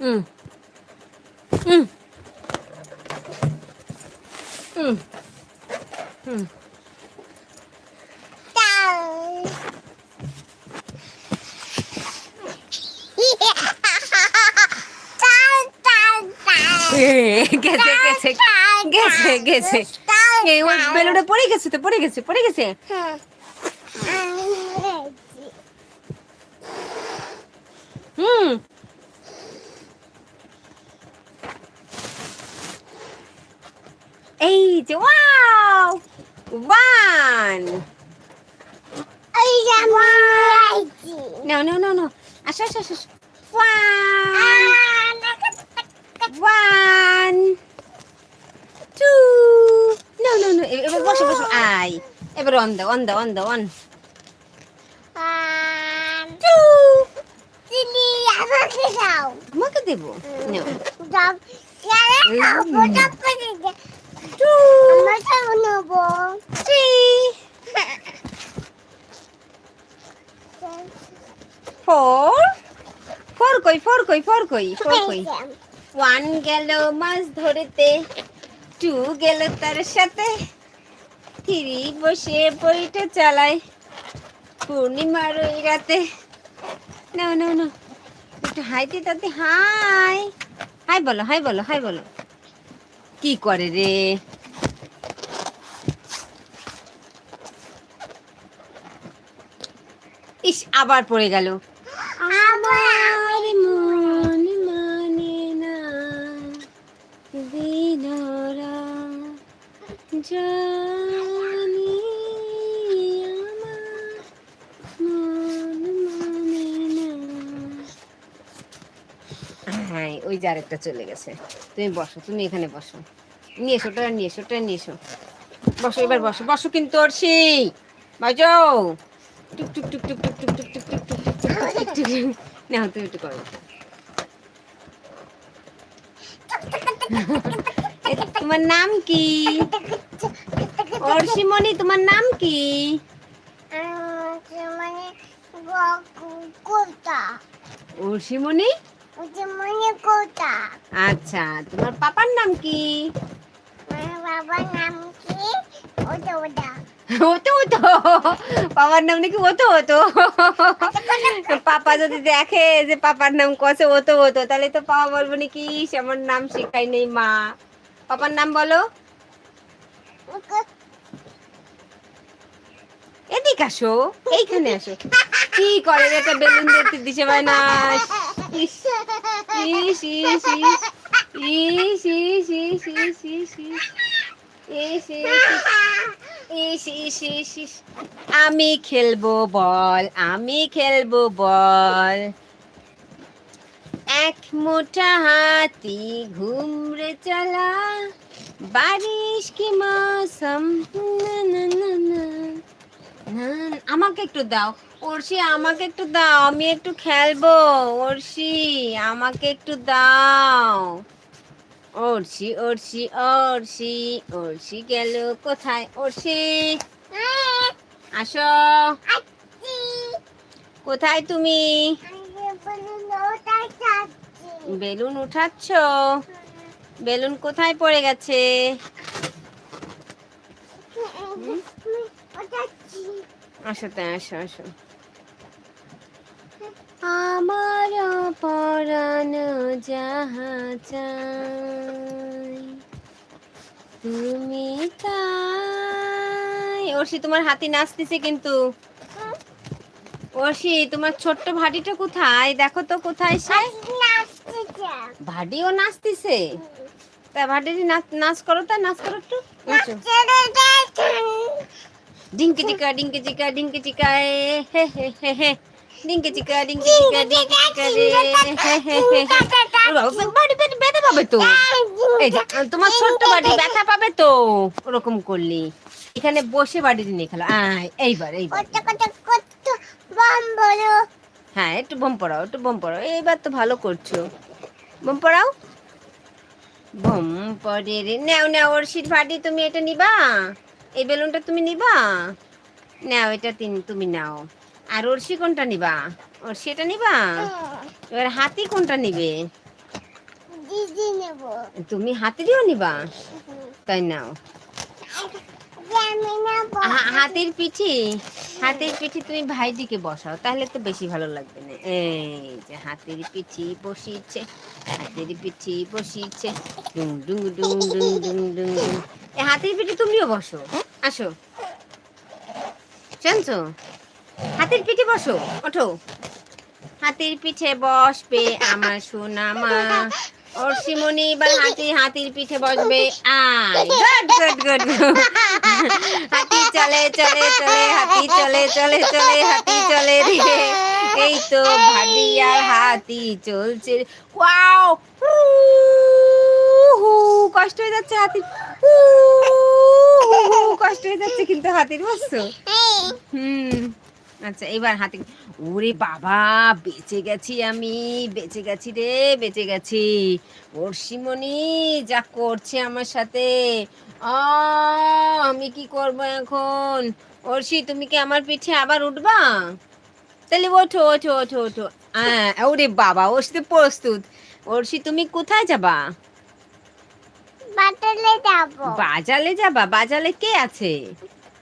Mm. Mm. Mm. Mm. que se, que se, que se, que se. Que igual, se, te pone que se, pone que se. Mmm. এই One. Wow one No, no, no, no. Asha, asha, asha. One. One. Two. No, no, no. Ever wash, wash. I. Ever on the, on the, on the, on. One. Two. Three. Three four? Four কই four কই four কই four কই? One গেল মাছ ধরতে two গেল তার সাথে। থ্রি বসে বইটা চালায় পূর্ণিমার ওই রাতে। একটু হাইতে তাতে হাই। হাই বলো হাই বলো হাই বলো। কি করে রে? ইস আবার পড়ে গেল। আমার মন মানে না দিনরা জানি আমার মন মানে না হ্যাঁ ওই যে আরেকটা চলে গেছে। তুমি বসো তুমি এখানে বসো। নিয়ে এসো ওটা নিয়ে এসো ওটা নিয়ে এসো। বসো এবার বসো। বসো কিন্তু ওর সেই বাজাও টুক টুক টুক টুক। টুক না তুমি একটু করো। তোমার নাম কি? অর্ষিমণি, তোমার নাম কি? অর্ষিমণি? আচ্ছা তোমার পাপার নাম কি? বাবার নাম কি? ওটা ওটা। হতো পাপার নাম নাকি হতো হতো পাপা যদি দেখে যে পাপার নাম কসে হতো হতো তাহলে তো পাপা বলব নাকি আমার নাম শিখাই নেই মা পাপার নাম বলো এদিকে আসো এইখানে আসো কি করে একটা বেলুন দেখতে দিছে ভাই না ইস ইস ইস ইস ইস ইস ইস ইস ইস ইস ইস ইস ইস ইস ইস। আমি খেলব বল, আমি খেলব বল। এক মোটা হাতি ঘুমরে চলা, বারিশ কি মৌসম? আমাকে একটু দাও। অর্ষি আমাকে একটু দাও, আমি একটু খেলব। অর্ষি আমাকে একটু দাও। অর্ষি অর্ষি অর্ষি অর্ষি গেল কোথায়? অর্ষি আসো। কোথায় তুমি? বেলুন উঠাচ্ছ? বেলুন কোথায় পড়ে গেছে? আসো তাই আসো আসো। আমার পরানো যাহা চাই তুমি তাই। অর্ষি তোমার হাতি নাচতেছে কিন্তু। অর্ষি তোমার ছোট্ট ভাটিটা কোথায়? দেখো তো কোথায় সে। ভাটিও নাচতেছে? তা ভাটিটি নাচ নাচ করো তা নাচ করো একটু। ডিঙ্কি টিকা ডিঙ্কি চিকা ডিঙ্কি এ হে হে হে হে। ডিঙ্কি চিকা ডিঙ্কি চিকা ডিঙ্কি চিকা রে হে হে হে হে ও বাবা, বাড়ি বাড়ি ব্যথা পাবে তো এই তোমার ছোট্ট বাড়ি ব্যথা পাবে তো? ওরকম করলি। এখানে বসে বাড়ি নিয়ে খেলো। এইবার এইবার। হ্যাঁ একটু বোম পড়াও একটু বোম পড়াও। এইবার তো ভালো করছ। বোম পড়াও। বোম পড়ে রে। নাও নাও ওর সিট ফাটি তুমি এটা নিবা। এই বেলুনটা তুমি নিবা। নাও এটা তিন- তুমি নাও। আর অর্ষি কোনটা নিবা? অর্ষি এটা নিবা এবার হাতি কোনটা নিবে? তুমি হাতিরও নিবা? তাই নাও। হাতির পিঠি। হাতির পিঠি তুমি ভাই দিকে বসাও তাহলে তো বেশি ভালো লাগবে না। এই যে হাতির পিঠি বসিয়েছে হাতির পিঠি বসিয়েছে। ডুং ডুং ডুং ডুং ডুং ডুং ডুং হাতির পিঠি তুমিও বসো। আসো। শুনছো হাতের পিঠে বসো ওঠো। হাতির পিঠে বসবে আমার সোনামা। অরসিমনি বা হাতি হাতির পিঠে বসবে আয়। গুড গুড গুড হাতি চলে চলে চলে হাতি চলে চলে চলে হাতি চলে রে। এই তো ভাবি আর হাতি চলছে। ওয়াও! হু কষ্ট হয়ে যাচ্ছে হাতির। হু কষ্ট হয়ে যাচ্ছে কিন্তু হাতির বসছো হ্যাঁ। হুম। আচ্ছা এবার হাতে ওরে বাবা বেঁচে গেছি আমি বেঁচে গেছি রে বেঁচে গেছি। অর্ষিমণি যা করছে আমার সাথে। অ আমি কি করব এখন? অর্ষি তুমি কি আমার পিঠে আবার উঠবা? তাহলে ওঠো ওঠো ওঠো ওঠো। হ্যাঁ ওরে বাবা ওর সাথে প্রস্তুত। অর্ষি তুমি কোথায় যাবা? বাজালে যাবা। বাজালে যাবা? বাজালে কে আছে?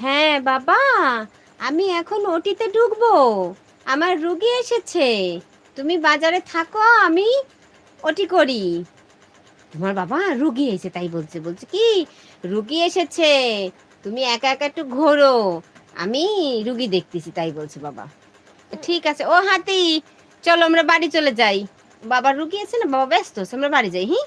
হ্যাঁ বাবা, আমি এখন ওটিতে ঢুকবো। আমার রুগী এসেছে। তুমি বাজারে থাকো, আমি ওটি করি। তোমার বাবা রুগী এসে তাই বলছে। বলছে কি, রুগী এসেছে, তুমি একা একা একটু ঘোরো। আমি রুগী দেখতেছি, তাই বলছে বাবা। ঠিক আছে, ও হাতি, চলো আমরা বাড়ি চলে যাই। বাবা রুগী আছে না? বাবা ব্যস্ত আমরা বাড়ি যাই হ্যাঁ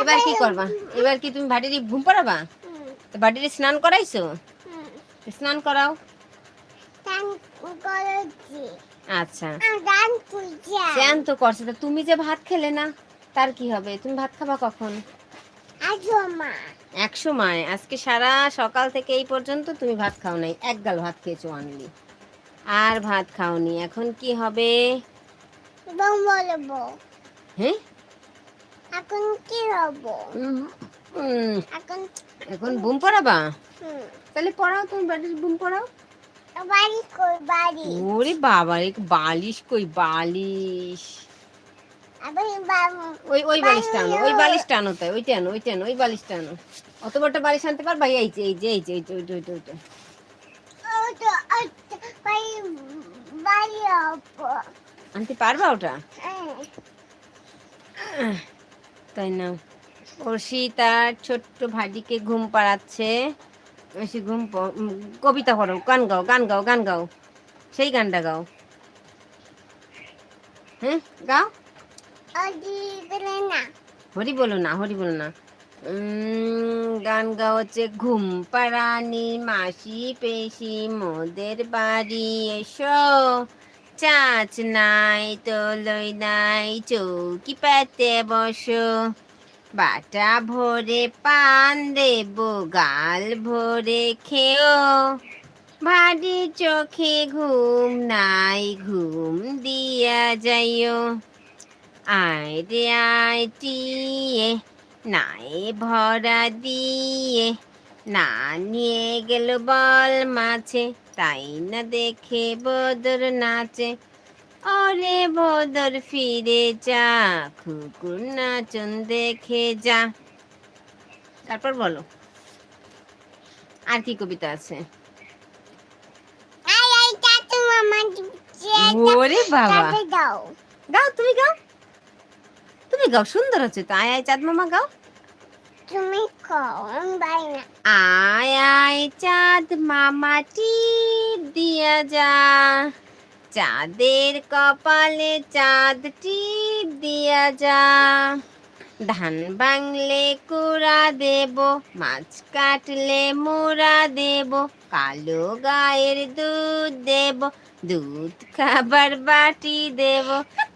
এবার কি করবা? এবার কি তুমি ভাটিরি ঘুম পাড়াবা? তো ভাটিরি স্নান করাইছো? স্নান করাও। আচ্ছা। স্নান তো করছে। তা তুমি যে ভাত খেলে না তার কি হবে? তুমি ভাত খাবা কখন? এক সময়। আজকে সারা সকাল থেকে এই পর্যন্ত তুমি ভাত খাও নাই। এক গাল ভাত খেয়েছো আনলি আর ভাত খাওনি। এখন কি হবে? বলব হ্যাঁ এখন কি হব? এখন এখন বুম পড়াবা? তাহলে পড়াও তুমি বাড়ির বুম পড়াও। বালিশ কই? বাড়ি। ওরে বাবা রে বালিশ কই? বালিশ। ওই ওই বালিশ টানো ওই বালিশ টানো তাই ওই টানো ওই টানো ওই বালিশ টানো অত বড় বালিশ আনতে পারবা? এই যে এই যে এই যে এই ওই ওই ওই ওই বাড়ি বাড়ি আনতে পারবা ওটা? হ্যাঁ। তাই না অর্ষি তার ছোট্ট ভাইটিকে ঘুম পাড়াচ্ছে। অর্ষি ঘুম কবিতা পড়ো গান গাও গান গাও গান গাও। সেই গানটা গাও। হ্যাঁ গাও। হরি বলো না। হরি বলো না গান গাও হচ্ছে ঘুম পাড়ানি মাসি পেশি মোদের বাড়ি এসো। চাচ নাই তোলই নাই চৌকি বসো বাটা ভরে পান দেব গাল ভরে খেও ভারী চোখে ঘুম নাই ঘুম দিয়া যাইও আয় রে আয় নাই ভরা দিয়ে না নিয়ে গেল বল মাছে তাই না দেখে বদর নাচে। ওরে বদর ফিরে যা কুকুর নাচন দেখে যা। তারপর বলো আর কি কবিতা আছে? ওরে বাবা। গাও তুমি গাও। তুমি গাও সুন্দর হচ্ছে তো আয় আয় চাঁদ মামা গাও। তুমি আমি পারি না আয় আয়, চাঁদ মামা টিপ দিয়া যা। চাঁদের কপালে চাঁদ টিপ দিয়া যা। ধান বাংলে কুড়া দেব, মাছ কাটলে মোরা দেব, কালো গায়ের দুধ দেব, দুধ খাবার বাটি দেব।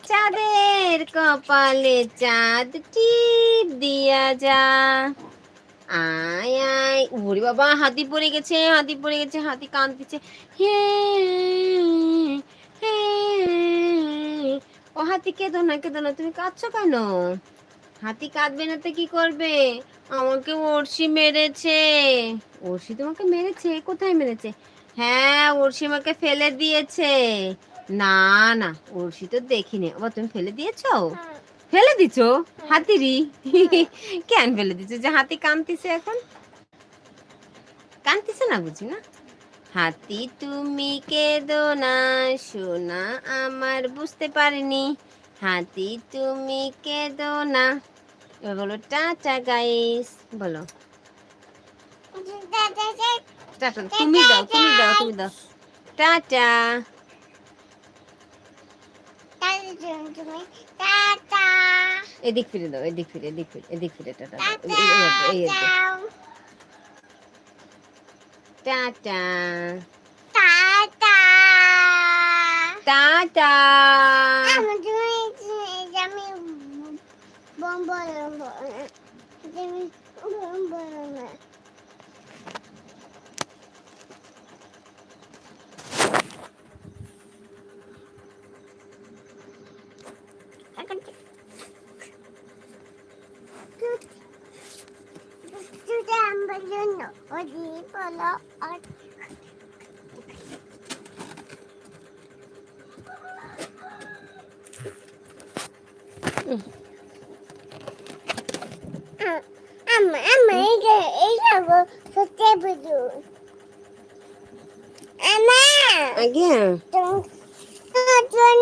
চাঁদের কপালে চাঁদ যা আয় আয়। ওরে বাবা, হাতি পড়ে গেছে, হাতি পড়ে গেছে, হাতি কাঁদতেছে হে হে ও হাতি, কেঁদো না কেঁদো না। তুমি কাঁদছো কেন? হাতি কাঁদবে না তো কি করবে? আমাকে ওরসি মেরেছে। ওরসি তোমাকে মেরেছে? কোথায় মেরেছে? হ্যাঁ ওরসি আমাকে ফেলে দিয়েছে। না না ওরসি তো দেখিনি। আবার তুমি ফেলে দিয়েছ? ফেলে দিছো? হাতিরি। কেন ফেলে দিছো? যে হাতি কান্তিছে এখন? কান্তিছে না বুঝি না? হাতি তুমি কেঁদো না সোনা আমার বুঝতে পারিনি। হাতি তুমি কেঁদো না। এবার বলো টাটা গাইস বলো। টাটা তুমি দাও তুমি দাও তুমি দাও। টাটা। এদিক ফিরে দাও, এদিক ফিরে এদিক ফিরে এদিক ফিরে, টাটা এই- টাটা টাটা। টাটা। আমি তুমি আমি বম বলব তুমি বম বলব Sudah ambil dulu. Oh, di polo. Oh, Amma, amma, এটা এটা সত্যি বুঝু আমা আগে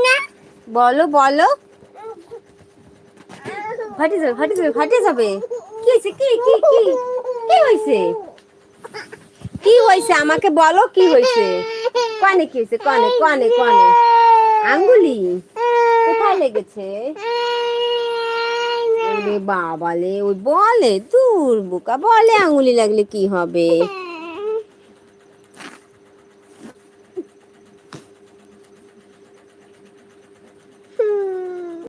না বলো বলো। ফাটে যাবে ফাটে যাবে ফাটে যাবে কি হয়েছে? কি কি কি কি হয়েছে? কি হয়েছে? আমাকে বলো কি হয়েছে? কানে কি হয়েছে? কানে কানে কানে। আঙ্গুলি, কোথায় লেগেছে? বাবা বাবালে, ওই বলে দূর বোকা বলে আঙ্গুলি লাগলে কি হবে?